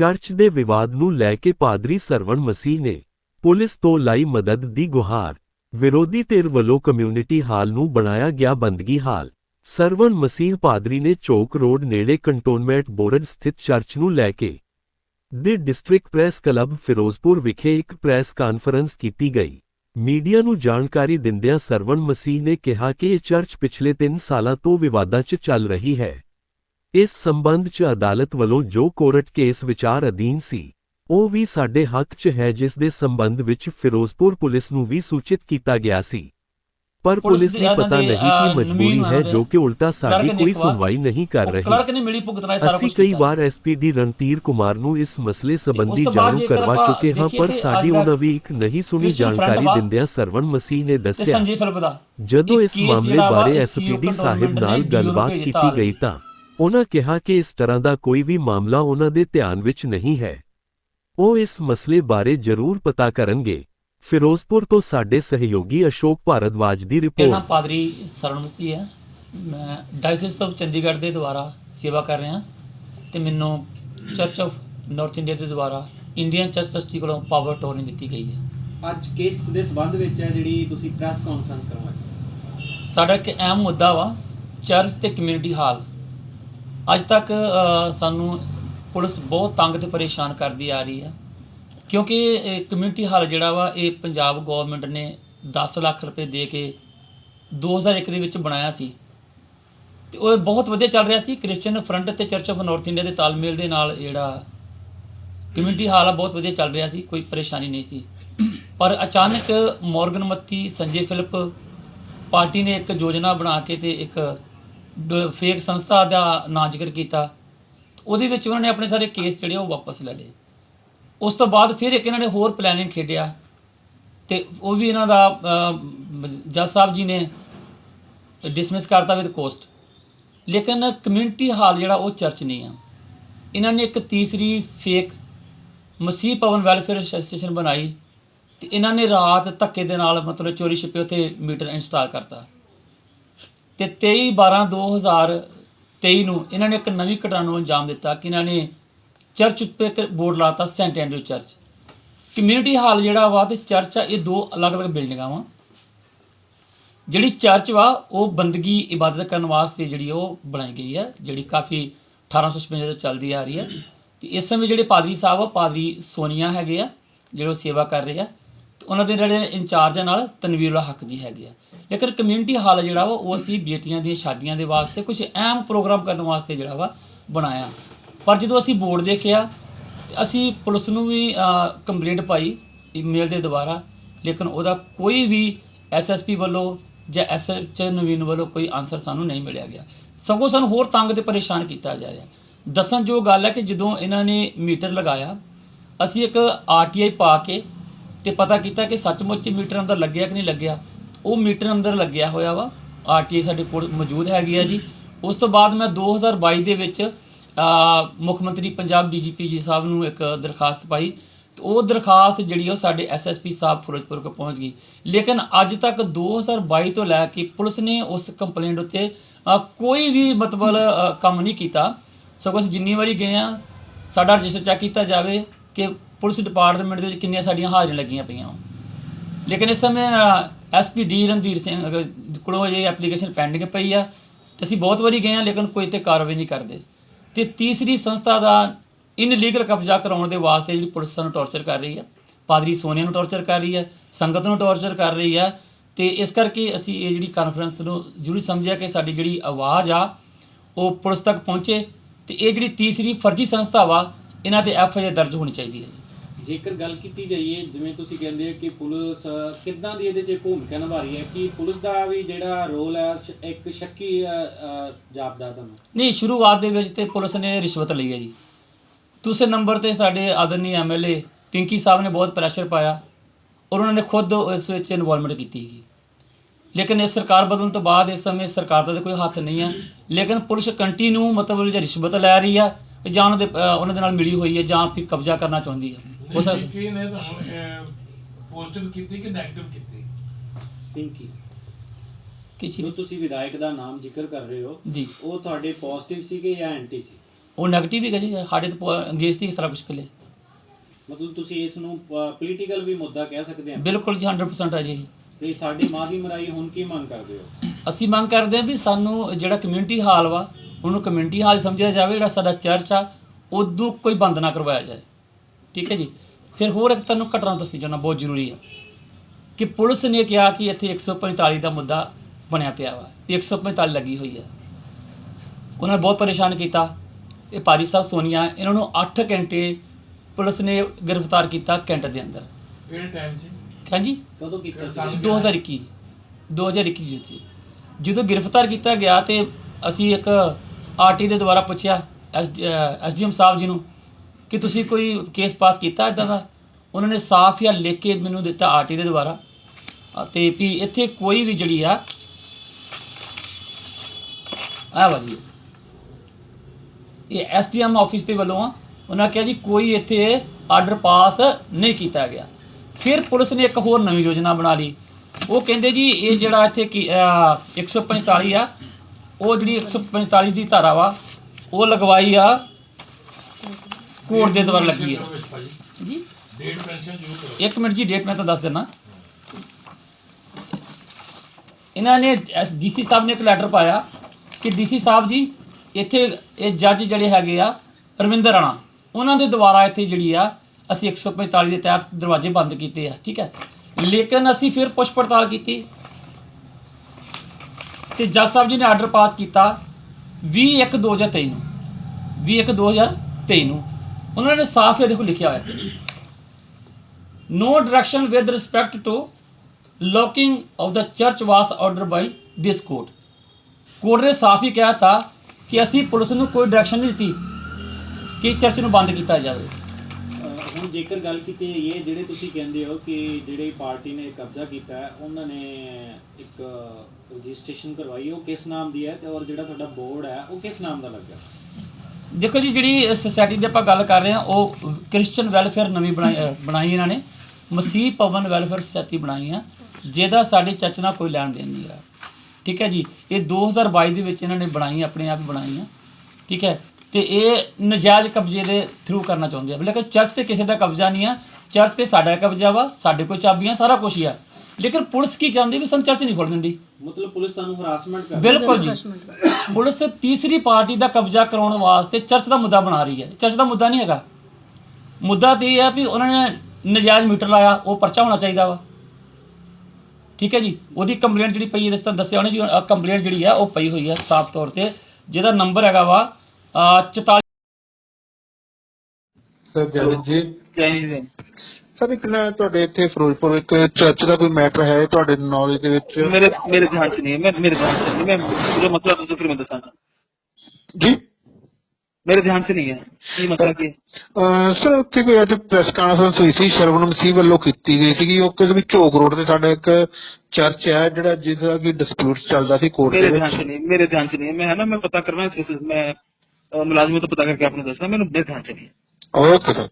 Church ਦੇ ਵਿਵਾਦ ਨੂੰ ਲੈ ਕੇ ਪਾਦਰੀ ਸਰਵਣ ਮਸੀਹ ਨੇ ਪੁਲਿਸ ਤੋਂ ਲਾਈ ਮਦਦ ਦੀ ਗੁਹਾਰ। ਵਿਰੋਧੀ ਧਿਰ ਵੱਲੋਂ ਕਮਿਊਨਿਟੀ ਹਾਲ ਨੂੰ ਬਣਾਇਆ ਗਿਆ ਬੰਦਗੀ ਹਾਲ। ਸਰਵਣ ਮਸੀਹ ਪਾਦਰੀ ਨੇ ਚੌਕ ਰੋਡ ਨੇੜੇ ਕੰਟੋਨਮੈਂਟ ਬੋਰਡ ਸਥਿਤ ਚਰਚ ਨੂੰ ਲੈ ਕੇ ਦੀ ਡਿਸਟ੍ਰਿਕਟ ਪ੍ਰੈਸ ਕਲੱਬ ਫਿਰੋਜ਼ਪੁਰ ਵਿਖੇ ਇੱਕ ਪ੍ਰੈਸ ਕਾਨਫਰੰਸ ਕੀਤੀ ਗਈ। ਮੀਡੀਆ ਨੂੰ ਜਾਣਕਾਰੀ ਦਿੰਦਿਆਂ ਸਰਵਣ ਮਸੀਹ ਨੇ ਕਿਹਾ ਕਿ ਇਹ ਚਰਚ ਪਿਛਲੇ 3 ਸਾਲਾਂ ਤੋਂ ਵਿਵਾਦਾਂ 'ਚ ਚੱਲ ਰਹੀ ਹੈ। ਇਸ ਸੰਬੰਧ 'ਚ ਅਦਾਲਤ ਵੱਲੋਂ ਜੋ ਕੋਰਟ ਕੇਸ ਵਿਚਾਰ ਅਧੀਨ ਸੀ ਉਹ ਵੀ ਸਾਡੇ ਹੱਕ 'ਚ ਹੈ ਜਿਸ ਦੇ ਸੰਬੰਧ ਵਿੱਚ ਫਿਰੋਜ਼ਪੁਰ ਪੁਲਿਸ ਨੂੰ ਵੀ ਸੂਚਿਤ ਕੀਤਾ ਗਿਆ ਸੀ। ਪਰ ਪੁਲਿਸ ਦੀ ਦੀ ਪਤਾ ਦੇ, ਨਹੀਂ ਕਿ ਮਜਬੂਰੀ ਹੈ ਜੋ ਦੇ ਕਿ ਉਲਟਾ ਸਾਡੀ ਕੋਈ ਸੁਣਵਾਈ ਨਹੀਂ ਕਰ ਰਹੀ। ਅਸੀਂ ਕਈ। ਵਾਰ ਐਸਪੀਡੀ ਰਣਧੀਰ ਕੁਮਾਰ ਨੂੰ ਇਸ ਮਸਲੇ ਸੰਬੰਧੀ ਜਾਣੂ ਕਰਵਾ ਚੁੱਕੇ ਹਾਂ ਪਰ ਸਾਡੀ ਦਾ ਉਹਨਾਂ ਵੀ ਇੱਕ ਨਹੀਂ ਸੁਣੀ ਜਾਣਕਾਰੀ ਦਿੰਦਿਆਂ ਸਰਵਣ ਮਸੀਹ ਨੇ ਦੱਸਿਆ ਦਾ ਜਦੋਂ ਇਸ ਮਾਮਲੇ ਬਾਰੇ CEO ਸਾਹਿਬ ਨਾਲ ਗੱਲਬਾਤ ਕੀਤੀ ਗਈ ਤਾਂ ਉਹਨਾਂ ਕਿਹਾ ਕਿ ਇਸ ਤਰ੍ਹਾਂ ਦਾ ਕੋਈ ਵੀ ਮਾਮਲਾ ਉਹਨਾਂ ਦੇ ਧਿਆਨ ਵਿੱਚ ਨਹੀਂ ਹੈ। ਉਹ ਇਸ ਮਸਲੇ ਬਾਰੇ ਜ਼ਰੂਰ ਪਤਾ ਕਰਨਗੇ। ਫਿਰੋਜ਼ਪੁਰ ਤੋਂ ਸਾਡੇ ਸਹਿਯੋਗੀ ਅਸ਼ੋਕ ਭਾਰਦਵਾਜ ਦੀ ਮੇਰਾ ਨਾਮ ਰਿਪੋਰਟ ਪਾਦਰੀ ਸਰਵਣ ਮਸੀਹ ਹੈ। ਮੈਂ ਡਾਇਸਿਸ ਆਫ ਚੰਡੀਗੜ੍ਹ ਦੇ ਦੁਆਰਾ ਸੇਵਾ ਕਰ ਰਿਹਾ ਤੇ ਮੈਨੂੰ ਚਰਚ ਆਫ ਨਾਰਥ ਇੰਡੀਆ ਦੇ ਦੁਆਰਾ ਇੰਡੀਅਨ ਚਰਚ ਟਰਸਟੀ ਕੋਲੋਂ ਪਾਵਰ ਟੋਨੀ ਦਿੱਤੀ ਗਈ ਹੈ। ਅੱਜ ਕੇਸ ਦੇ ਸਬੰਧ ਵਿੱਚ ਹੈ ਜਿਹੜੀ ਤੁਸੀਂ ਪ੍ਰੈਸ ਕਾਨਫਰੰਸ ਕਰਵਾਈ? ਸਾਡਾ ਇੱਕ ਅਹਿਮ ਮੁੱਦਾ ਵਾ ਚਰਚ ਤੇ ਕਮਿਊਨਿਟੀ ਹਾਲ। ਅੱਜ ਤੱਕ ਸਾਨੂੰ ਪੁਲਿਸ ਬਹੁਤ ਤੰਗ ਤੇ ਪਰੇਸ਼ਾਨ ਕਰਦੀ ਆ ਰਹੀ ਹੈ ਕਿਉਂਕਿ ਕਮਿਊਨਿਟੀ ਹਾਲ ਜਿਹੜਾ ਵਾ, ਇਹ ਪੰਜਾਬ ਗਵਰਨਮੈਂਟ ਨੇ 10 ਲੱਖ ਰੁਪਏ ਦੇ ਕੇ 2001 ਦੇ ਵਿੱਚ ਬਣਾਇਆ ਸੀ। ਤੇ ਉਹ ਬਹੁਤ ਵਧੀਆ ਚੱਲ ਰਿਹਾ ਸੀ। ਕ੍ਰਿਸਚੀਅਨ ਫਰੰਟ ਤੇ ਚਰਚ ਆਫ ਨਾਰਥ ਇੰਡੀਆ ਦੇ ਤਾਲਮੇਲ ਦੇ ਨਾਲ ਜਿਹੜਾ ਕਮਿਊਨਿਟੀ ਹਾਲ ਆ, ਬਹੁਤ ਵਧੀਆ ਚੱਲ ਰਿਹਾ ਸੀ। ਕੋਈ ਪਰੇਸ਼ਾਨੀ ਨਹੀਂ ਸੀ। ਪਰ ਅਚਾਨਕ Morgan Matti Sanjay Philip party ਨੇ ਇੱਕ ਯੋਜਨਾ ਬਣਾ ਕੇ ਤੇ ਇੱਕ ਫੇਕ ਸੰਸਥਾ ਦਾ ਨਾਂ ਜ਼ਿਕਰ ਕੀਤਾ। ਉਹਦੇ ਵਿੱਚ ਉਹਨਾਂ ਨੇ ਆਪਣੇ ਸਾਰੇ ਕੇਸ ਜਿਹੜੇ ਉਹ ਵਾਪਸ ਲੈ ਲਏ। ਉਸ ਤੋਂ ਬਾਅਦ ਫਿਰ ਇੱਕ ਇਹਨਾਂ ਨੇ ਹੋਰ ਪਲੈਨਿੰਗ ਖੇਡਿਆ ਤੇ ਉਹ ਵੀ ਇਹਨਾਂ ਦਾ ਜੱਜ ਸਾਹਿਬ ਜੀ ਨੇ ਡਿਸਮਿਸ ਕਰਤਾ ਵਿਦ ਕੋਸਟ ਲੇਕਿਨ ਕਮਿਊਨਿਟੀ ਹਾਲ ਜਿਹੜਾ ਉਹ ਚਰਚ ਨਹੀਂ ਆ। ਇਹਨਾਂ ਨੇ ਇੱਕ ਤੀਸਰੀ fake Masih Pawan welfare association ਬਣਾਈ ਤੇ ਇਹਨਾਂ ਨੇ ਰਾਤ ਧੱਕੇ ਦੇ ਨਾਲ ਮਤਲਬ ਚੋਰੀ ਛਿਪੇ ਉੱਥੇ ਮੀਟਰ ਇੰਸਟਾਲ ਕਰਤਾ। ਤੇ 23 12 2023 ਨੂੰ ਇਹਨਾਂ ਨੇ ਇੱਕ ਨਵੀਂ ਘਟਨਾ ਨੂੰ ਅੰਜਾਮ ਦਿੱਤਾ ਕਿ ਇਹਨਾਂ ਨੇ ਚਰਚ ਉੱਤੇ ਇੱਕ ਬੋਰਡ ਲਾਤਾ saint Andrew church. Community hall ਜਿਹੜਾ ਵਾ ਤੇ ਚਰਚ ਆ, ਇਹ ਦੋ ਅਲੱਗ-ਅਲੱਗ ਬਿਲਡਿੰਗਾਂ ਵਾ। ਜਿਹੜੀ ਚਰਚ ਵਾ, ਉਹ ਬੰਦਗੀ ਇਬਾਦਤ ਕਰਨ ਵਾਸਤੇ ਜਿਹੜੀ ਉਹ ਬਣਾਈ ਗਈ ਹੈ ਜਿਹੜੀ ਕਾਫੀ 1856 ਤੋਂ ਚੱਲਦੀ ਆ ਰਹੀ ਹੈ ਤੇ ਇਸ ਸਮੇਂ ਜਿਹੜੇ ਪਾਦਰੀ ਸਾਹਿਬ ਆ, ਪਾਦਰੀ ਸੋਨੀਆ ਹੈਗੇ ਆ, ਜਿਹੜੇ ਉਹ ਸੇਵਾ ਕਰ ਰਹੇ ਆ। ਉਹਨਾਂ ਦੇ ਜਿਹੜੇ ਇੰਚਾਰਜ ਆ ਨਾਲ ਤਨਵੀਰੁਲ ਹੱਕ ਜੀ ਹੈਗੇ ਆ। ਲੇਕਿਨ ਕਮਿਊਨਿਟੀ ਹਾਲ ਜਿਹੜਾ ਵਾ, ਉਹ ਅਸੀਂ ਬੇਟੀਆਂ ਦੀਆਂ ਸ਼ਾਦੀਆਂ ਦੇ ਵਾਸਤੇ ਕੁਝ ਅਹਿਮ ਪ੍ਰੋਗਰਾਮ ਕਰਨ ਵਾਸਤੇ ਜਿਹੜਾ ਵਾ ਬਣਾਇਆ। ਪਰ ਜਦੋਂ ਅਸੀਂ ਬੋਰਡ ਦੇਖਿਆ, ਅਸੀਂ ਪੁਲਿਸ ਨੂੰ ਵੀ ਕੰਪਲੇਂਟ ਪਾਈ ਈਮੇਲ ਦੇ ਦੁਆਰਾ। ਲੇਕਿਨ ਉਹਦਾ ਕੋਈ ਵੀ ਐਸਐਸਪੀ ਵੱਲੋਂ ਜਾਂ ਐਸਐਚ ਨਵੀਨ ਵੱਲੋਂ ਕੋਈ ਆਨਸਰ ਸਾਨੂੰ ਨਹੀਂ ਮਿਲਿਆ ਗਿਆ। ਸਗੋਂ ਸਾਨੂੰ ਹੋਰ ਤੰਗ ਤੇ ਪਰੇਸ਼ਾਨ ਕੀਤਾ ਜਾ ਰਿਹਾ। ਦੱਸਣ ਜੋ ਗੱਲ ਹੈ ਕਿ ਜਦੋਂ ਇਹਨਾਂ ਨੇ ਮੀਟਰ ਲਗਾਇਆ, ਅਸੀਂ ਇੱਕ ਆਰਟੀਆਈ ਪਾ ਕੇ ਤੇ ਪਤਾ ਕੀਤਾ ਕਿ ਸੱਚਮੁੱਚ ਮੀਟਰ ਅੰਦਰ ਲੱਗਿਆ ਕਿ ਨਹੀਂ ਲੱਗਿਆ? ਉਹ ਮੀਟਰ ਅੰਦਰ ਲੱਗਿਆ ਹੋਇਆ ਵਾ। ਆਰਟੀਆਈ ਸਾਡੇ ਕੋਲ ਮੌਜੂਦ ਹੈਗੀ ਆ ਜੀ। ਉਸ ਤੋਂ ਬਾਅਦ ਮੈਂ 2022 ਦੇ ਵਿੱਚ ਮੁੱਖ ਮੰਤਰੀ ਪੰਜਾਬ ਡੀਜੀਪੀ ਜੀ ਸਾਹਿਬ ਨੂੰ ਇੱਕ ਦਰਖਾਸਤ ਪਾਈ। ਤੇ ਉਹ ਦਰਖਾਸਤ ਜਿਹੜੀ ਆ ਉਹ ਸਾਡੇ ਐਸਐਸਪੀ ਸਾਹਿਬ ਫਿਰੋਜ਼ਪੁਰ ਕੋਲ ਪਹੁੰਚ ਗਈ। ਲੇਕਿਨ ਅੱਜ ਤੱਕ 2022 ਤੋਂ ਲੈ ਕੇ ਪੁਲਿਸ ਨੇ ਉਸ ਕੰਪਲੇਂਟ ਉੱਤੇ ਕੋਈ ਵੀ ਮਤਲਬ ਕੰਮ ਨਹੀਂ ਕੀਤਾ। ਸਗੋਂ ਅਸੀਂ ਜਿੰਨੀ ਵਾਰੀ ਗਏ ਆ, ਸਾਡਾ ਰਜਿਸਟਰ ਚੈੱਕ ਕੀਤਾ ਜਾਵੇ ਕਿ ਪੁਲਿਸ ਡਿਪਾਰਟਮੈਂਟ ਦੇ ਵਿੱਚ ਕਿੰਨੀਆਂ ਸਾਡੀਆਂ ਹਾਜ਼ਰੀਆਂ ਲੱਗੀਆਂ ਪਈਆਂ ਲੇਕਿਨ ਇਸ ਸਮੇਂ ਐਸਪੀ ਡੀ ਰਣਧੀਰ ਸਿੰਘ ਅਹ, ਕੋਲੋਂ ਇਹ ਐਪਲੀਕੇਸ਼ਨ ਪੈਂਡਿੰਗ ਪਈ ਆ ਤੇ ਅਸੀਂ ਬਹੁਤ ਵਾਰੀ ਗਏ ਆ ਲੇਕਿਨ ਕੋਈ ਤੇ ਕਾਰਵਾਈ ਨਹੀਂ ਕਰਦੇ। ਤੇ ਤੀਸਰੀ ਸੰਸਥਾ ਦਾ ਇਨਲੀਗਲ ਕਬਜ਼ਾ ਕਰਾਉਣ ਦੇ ਵਾਸਤੇ ਜਿਹੜੀ ਪੁਲਿਸ ਸਾਨੂੰ ਟੌਰਚਰ ਕਰ ਰਹੀ ਆ ਪਾਦਰੀ ਸੋਨੀਆ ਨੂੰ ਟੌਰਚਰ ਕਰ ਰਹੀ ਹੈ ਸੰਗਤ ਨੂੰ ਟੌਰਚਰ ਕਰ ਰਹੀ ਹੈ ਤੇ ਇਸ ਕਰਕੇ ਅਸੀਂ ਇਹ ਜਿਹੜੀ ਕਾਨਫਰੰਸ ਨੂੰ ਜ਼ਰੂਰੀ ਸਮਝਿਆ ਕਿ ਸਾਡੀ ਜਿਹੜੀ ਆਵਾਜ਼ ਆ ਉਹ ਪੁਲਿਸ ਤੱਕ ਪਹੁੰਚੇ ਤੇ ਇਹ ਜਿਹੜੀ ਤੀਸਰੀ ਫਰਜ਼ੀ ਸੰਸਥਾ ਵਾ ਇਹਨਾਂ ਤੇ ਐਫ ਆਈ ਆਰ ਦਰਜ ਹੋਣੀ ਚਾਹੀਦੀ ਹੈ ਜੇਕਰ ਗੱਲ ਕੀਤੀ ਜਾਈਏ ਜਿਵੇਂ ਤੁਸੀਂ ਕਹਿੰਦੇ ਹੋ ਕਿ ਪੁਲਿਸ ਕਿੱਦਾਂ ਦੀ ਇਹਦੇ 'ਚ ਭੂਮਿਕਾ ਨਿਭਾ ਰਹੀ ਹੈ ਕਿ ਪੁਲਿਸ ਦਾ ਵੀ ਜਿਹੜਾ ਰੋਲ ਹੈ ਸ਼- ਇੱਕ ਸ਼ੱਕੀ ਅ, ਅ, ਜਾਪਦਾ ਤੁਹਾਨੂੰ? ਨਹੀਂ ਸ਼ੁਰੂਆਤ ਦੇ ਵਿੱਚ ਤੇ ਪੁਲਿਸ ਨੇ ਰਿਸ਼ਵਤ ਲਈ ਹੈ ਜੀ। ਦੂਸਰੇ ਨੰਬਰ ਤੇ ਸਾਡੇ ਆਦਰਨੀ ਐਮਐਲਏ ਪਿੰਕੀ ਸਾਹਿਬ ਨੇ ਬਹੁਤ ਪ੍ਰੈਸ਼ਰ ਪਾਇਆ ਔਰ ਉਹਨਾਂ ਨੇ ਖੁਦ ਇਸ ਵਿੱਚ ਇਨਵੋਲਵਮੈਂਟ ਕੀਤੀ ਸੀ। ਲੇਕਿਨ ਇਹ ਸਰਕਾਰ ਬਦਲਣ ਤੋਂ ਬਾਅਦ ਇਸ ਸਮੇਂ ਸਰਕਾਰ ਦਾ ਤਾਂ ਕੋਈ ਹੱਥ ਨਹੀਂ ਹੈ। ਲੇਕਿਨ ਪੁਲਿਸ ਕੰਟੀਨਿਊ ਮਤਲਬ ਜੇ ਰਿਸ਼ਵਤ ਲੈ ਰਹੀ ਹੈ ਜਾਂ ਉਹਨਾਂ ਦੇ ਅ, ਉਹਨਾਂ ਦੇ ਨਾਲ ਮਿਲੀ ਹੋਈ ਹੈ ਜਾਂ ਫਿਰ ਕਬਜ਼ਾ ਕਰਨਾ ਚਾਹੁੰਦੀ ਹੈ। ਹੋ ਸਕਦਾ ਕੀ ਨੇ ਤੁਹਾਨੂੰ ਪੋਜ਼ਿਟਿਵ ਕੀਤੀ ਕਿ ਨੈਗੇਟਿਵ ਕੀਤੀ? ਪਿੰਕੀ ਕਿਸੇ ਜੋ ਤੁਸੀਂ ਵਿਧਾਇਕ ਦਾ ਨਾਮ ਜ਼ਿਕਰ ਕਰ ਰਹੇ ਹੋ ਜੀ। ਉਹ ਤੁਹਾਡੇ ਪੋਜ਼ਿਟਿਵ ਸੀਗੇ ਜਾਂ ਐਂਟੀ ਸੀ? ਉਹ 네ਗੇਟਿਵ ਹੀ ਗਾ ਜੀ ਸਾਡੇ ਤੋਂ ਅੰਗੇਜ ਦੀ ਇਸ ਤਰ੍ਹਾਂ ਕੁਝ ਕਲੇ ਮਤਲਬ ਤੁਸੀਂ ਇਸ ਨੂੰ ਪੋਲੀਟੀਕਲ ਵੀ ਮੁੱਦਾ ਕਹਿ ਸਕਦੇ ਆ ਬਿਲਕੁਲ ਜੀ 100% ਹੈ ਜੀ। ਤੇ ਸਾਡੀ ਮਾਂ ਦੀ ਮਰਾਈ ਹੁਣ ਕੀ ਮੰਗ ਕਰਦੇ ਹੋ? ਅਸੀਂ ਮੰਗ ਕਰਦੇ ਹਾਂ ਵੀ ਸਾਨੂੰ ਜਿਹੜਾ ਕਮਿਊਨਿਟੀ ਹਾਲ ਵਾ ਉਹਨੂੰ ਕਮਿਊਨਿਟੀ ਹਾਲ ਸਮਝਿਆ ਜਾਵੇ ਜਿਹੜਾ ਸਾਡਾ ਚਰਚ ਆ ਉਦੋਂ ਕੋਈ ਬੰਦ ਨਾ ਕਰਵਾਇਆ ਜਾਏ। ਠੀਕ ਹੈ ਜੀ? ਫਿਰ ਹੋਰ ਇੱਕ ਤੁਹਾਨੂੰ ਘਟਨਾ ਦੱਸਣੀ ਚਾਹੁੰਦਾ ਬਹੁਤ ਜ਼ਰੂਰੀ ਹੈ ਕਿ ਪੁਲਿਸ ਨੇ ਕਿਹਾ ਕਿ ਇੱਥੇ 145 ਦਾ ਮੁੱਦਾ ਬਣਿਆ ਪਿਆ ਵਾ ਵੀ 145 ਲੱਗੀ ਹੋਈ ਹੈ ਉਹਨਾਂ ਨੇ ਬਹੁਤ ਪਰੇਸ਼ਾਨ ਕੀਤਾ। ਇਹ ਪਾਰੀ ਸਾਹਿਬ ਸੋਨੀਆ ਇਹਨਾਂ ਨੂੰ 8 ਘੰਟੇ ਪੁਲਿਸ ਨੇ ਗ੍ਰਿਫਤਾਰ ਕੀਤਾ ਕੈਂਟ ਦੇ ਅੰਦਰ। ਕਿਹੜੇ ਟਾਈਮ 'ਚ? ਹਾਂਜੀ? ਕਦੋਂ ਕੀਤਾ ਸੀ ਸਾਨੂੰ 2021 2021 ਵਿੱਚ। ਜਦੋਂ ਗ੍ਰਿਫਤਾਰ ਕੀਤਾ ਗਿਆ ਤੇ ਅਸੀਂ ਇੱਕ ਆਰਟੀ ਦੇ ਦੁਆਰਾ ਪੁੱਛਿਆ ਐਸਡੀਐਮ ਸਾਹਿਬ ਜੀ ਨੂੰ ਕਿ ਤੁਸੀਂ ਕੋਈ ਕੇਸ ਪਾਸ ਕੀਤਾ ਇਦਾਂ ਦਾ? ਉਹਨਾਂ ਨੇ ਸਾਫ਼ ਜਾਂ ਲਿਖ ਕੇ ਮੈਨੂੰ ਦਿੱਤਾ ਆਰਟੀ ਦੇ ਦੁਆਰਾ। ਅਤੇ ਵੀ ਇੱਥੇ ਕੋਈ ਵੀ ਜਿਹੜੀ ਆ ਆ ਵਾਜੀ ਇਹ ਐਸਡੀਐਮ ਆਫਿਸ ਦੇ ਵੱਲੋਂ ਆ, ਉਹਨਾਂ ਕਿਹਾ ਜੀ ਕੋਈ ਇੱਥੇ ਆਰਡਰ ਪਾਸ ਨਹੀਂ ਕੀਤਾ ਗਿਆ। ਫਿਰ ਪੁਲਿਸ ਨੇ ਇੱਕ ਹੋਰ ਨਵੀਂ ਯੋਜਨਾ ਬਣਾ ਲਈ। ਉਹ ਕਹਿੰਦੇ ਜੀ ਇਹ ਜਿਹੜਾ ਇੱਥੇ ਕੀ- ਅਹ 145 ਆ, ਉਹ ਜਿਹੜੀ 145 ਦੀ ਧਾਰਾ ਵਾ, ਉਹ ਲਗਵਾਈ ਆ ਕੋਰਟ ਦੇ ਦੁਆਰਾ ਲੱਗੀ ਭਾਜੀ। ਜੀ? ਡੇਟ ਪੈਨਸ਼ਨ ਜ਼ਰੂਰ ਕਰੋ। ਇੱਕ ਮਿੰਟ ਜੀ ਡੇਟ ਮੈਂ ਤਾਂ ਦੱਸ ਦਿੰਦਾ। ਇਹਨਾਂ ਨੇ ਡੀਸੀ ਸਾਹਿਬ ਨੇ ਇੱਕ ਲੈਟਰ ਪਾਇਆ ਕਿ ਡੀਸੀ ਸਾਹਿਬ ਜੀ ਇੱਥੇ ਇਹ ਜੱਜ ਜਿਹੜੇ ਹੈਗੇ ਆ ਰਵਿੰਦਰ ਰਾਣਾ ਉਹਨਾਂ ਦੇ ਦੁਆਰਾ ਇੱਥੇ ਜਿਹੜੀ ਆ ਅਸੀਂ 145 ਦੇ ਤਹਿਤ ਦਰਵਾਜ਼ੇ ਬੰਦ ਕੀਤੇ ਆ ਠੀਕ ਹੈ? ਲੇਕਿਨ ਅਸੀਂ ਫਿਰ ਪੁੱਛ ਪੜਤਾਲ ਕੀਤੀ। ਤੇ ਜੱਜ ਸਾਹਿਬ ਜੀ ਨੇ ਆਰਡਰ ਪਾਸ ਕੀਤਾ 21 2023 ਨੂੰ। 21 2023 ਨੂੰ। ਉਹਨਾਂ ਨੇ ਸਾਫ਼ ਇਹ ਦੇਖੋ ਲਿਖਿਆ ਹੋਇਆ। No direction with respect to to of the church was was ordered this court court ਨੇ ਸਾਫ਼ ਹੀ ਕਿਹਾ ਤਾ ਕਿ ਅਸੀਂ ਪੁਲਿਸ ਨੂੰ ਕੋਈ ਡਾਇਰੈਕਸ਼ਨ ਨਹੀਂ ਦਿੱਤੀ ਕਿ ਚਰਚ ਨੂੰ ਬੰਦ ਕੀਤਾ ਜਾਵੇ। ਹੁਣ ਜੇਕਰ ਗੱਲ ਕੀਤੀ ਇਹ ਜਿਹੜੇ ਤੁਸੀਂ ਕਹਿੰਦੇ ਹੋ ਕਿ ਜਿਹੜੀ ਪਾਰਟੀ ਨੇ ਕਬਜ਼ਾ ਕੀਤਾ ਹੈ, ਉਹਨਾਂ ਨੇ ਇੱਕ ਰਜਿਸਟ੍ਰੇਸ਼ਨ ਕਰਵਾਈ, ਉਹ ਕਿਸ ਨਾਮ ਦੀ ਹੈ ਤੇ ਔਰ ਜਿਹੜਾ ਤੁਹਾਡਾ ਬੋਰਡ ਹੈ, ਉਹ ਕਿਸ ਨਾਮ ਦਾ ਲੱਗਾ ਦੇਖੋ ਜੀ, ਜਿਹੜੀ ਸੋਸਾਇਟੀ ਦੀ ਆਪਾਂ ਗੱਲ ਕਰ ਰਹੇ ਹਾਂ, ਉਹ ਕ੍ਰਿਸਚੀਅਨ ਵੈਲਫੇਅਰ ਨਵੀਂ ਬਣਾਈ, ਅਹ, ਬਣਾਈ ਇਹਨਾਂ ਨੇ। ਮਸੀਹ ਪਵਨ ਵੈਲਫੇਅਰ ਸੋਸਾਇਟੀ ਬਣਾਈ ਆ, ਜਿਹਦਾ ਸਾਡੇ ਚਰਚ ਨਾਲ ਕੋਈ ਲੈਣ ਦੇਣ ਨਹੀਂ ਆ ਠੀਕ ਹੈ ਜੀ, ਇਹ 2022 ਦੇ ਵਿੱਚ ਇਹਨਾਂ ਨੇ ਬਣਾਈ, ਆਪਣੇ ਆਪ ਹੀ ਬਣਾਈ ਆ। ਠੀਕ ਹੈ, ਤੇ ਇਹ ਨਜਾਇਜ਼ ਕਬਜ਼ੇ ਦੇ ਥਰੂ ਕਰਨਾ ਚਾਹੁੰਦੇ ਆ। ਲੇਕਿਨ ਚਰਚ ਤੇ ਕਿਸੇ ਦਾ ਕਬਜ਼ਾ ਨਹੀਂ ਆ ਚਰਚ ਤੇ ਸਾਡਾ ਕਬਜ਼ਾ ਵਾ, ਸਾਡੇ ਕੋਲ ਚਾਬੀਆਂ, ਸਾਰਾ ਕੁਝ ਹੀ ਆ। ਲੇਕਿਨ ਪੁਲਿਸ ਕੀ ਚਾਹੁੰਦੀ ਵੀ ਸਾਨੂੰ ਚਰਚ ਨਹੀਂ ਖੋਲ੍ਹਣ ਦਿੰਦੀ? ਮਤਲਬ ਪੁਲਿਸ ਤੁਹਾਨੂੰ ਹਰਾਸਮੈਂਟ ਕਰ ਬਿਲਕੁਲ ਜੀ। ਪੁਲਿਸ ਤੀਸਰੀ ਪਾਰਟੀ ਦਾ ਕਬਜ਼ਾ ਕਰਾਉਣ ਵਾਸਤੇ ਚਰਚ ਦਾ ਮੁੱਦਾ ਬਣਾ ਰਹੀ ਹੈ। ਚਰਚ ਦਾ ਮੁੱਦਾ ਨਹੀਂ ਹੈਗਾ। ਮੁੱਦਾ ਤੇ ਇਹ ਹੈ ਵੀ ਉਹਨਾਂ ਨੇ ਨਜਾਇਜ਼ ਮੀਟਰ ਲਾਇਆ ਉਹ ਪਰਚਾ ਹੋਣਾ ਚਾਹੀਦਾ ਵਾ। ਠੀਕ ਹੈ ਜੀ? ਉਹਦੀ ਕੰਪਲੇਂਟ ਜਿਹੜੀ ਪਈ ਹੈ ਤਰ੍ਹਾਂ ਦੱਸਿਆ ਉਹਨੇ ਜੀ ਕੰਪਲੇਂਟ ਜਿਹੜੀ ਆ ਉਹ ਪਈ ਹੋਈ ਹੈ ਸਾਫ਼ ਤੌਰ ਤੇ। ਜਿਹਦਾ ਨੰਬਰ ਹੈਗਾ ਵਾ ਅਹ 44 ਸਰ ਜੈਨ ਜੀ। ਸਰ ਇੱਕ ਨਾ ਤੁਹਾਡੇ ਇੱਥੇ ਫਿਰੋਜ਼ਪੁਰ ਇੱਕ ਚਰਚ ਦਾ ਕੋਈ ਮੈਟਰ ਹੈ ਤੁਹਾਡੇ ਨੌਲੇਜ ਦੇ ਵਿੱਚ? ਮੇਰੇ ਮੇਰੇ ਧਿਆਨ ਚ ਨਹੀਂ ਮੈਂ ਮੇਰੇ ਧਿਆਨ ਚ ਨਹੀਂ ਮੈਂ ਜੋ ਮਸਲਾ ਤੁਸੀਂ ਫਿਰ ਮੈਂ ਦੱਸਾਂਗਾ। ਜੀ? ਮੇਰੇ ਧਿਆਨ ਚ ਨਹੀਂ ਹੈ। ਕੀ ਮਸਲਾ ਕੀ ਹੈ? ਸਰ ਉੱਥੇ ਕੋਈ ਅੱਜ ਪ੍ਰੈਸ ਕਾਨਫਰੰਸ ਹੋਈ ਸੀ ਸ਼ਰਵਣ ਮਸੀਹ ਵੱਲੋਂ ਕੀਤੀ ਗਈ ਸੀ ਉਹ ਕਿਸੇ ਵੀ ਝੋਕ ਰੋਡ ਤੇ ਸਾਡਾ ਇੱਕ ਚਰਚ ਹੈ ਜਿਹੜਾ ਜਿਸ ਦਾ ਕਿ ਡਿਸਪਿਊਟ ਚੱਲਦਾ ਸੀ ਕੋਰਟ ਦੇ ਮੇਰੇ ਧਿਆਨ ਚ ਵਿੱਚ ਮੇਰੇ ਧਿਆਨ ਚ ਨਹੀਂ ਮੈਂ ਹੈ ਨਾ ਮੈਂ ਪਤਾ ਕਰਨਾ ਇਸ- ਮੈਂ ਅ, ਤੋਂ ਪਤਾ ਕਰਕੇ ਆਪਣੇ ਦੱਸਣਾ। ਮੈਨੂੰ ਮੇਰੇ ਚ ਨਹੀਂ ਓਕੇ ਸਰ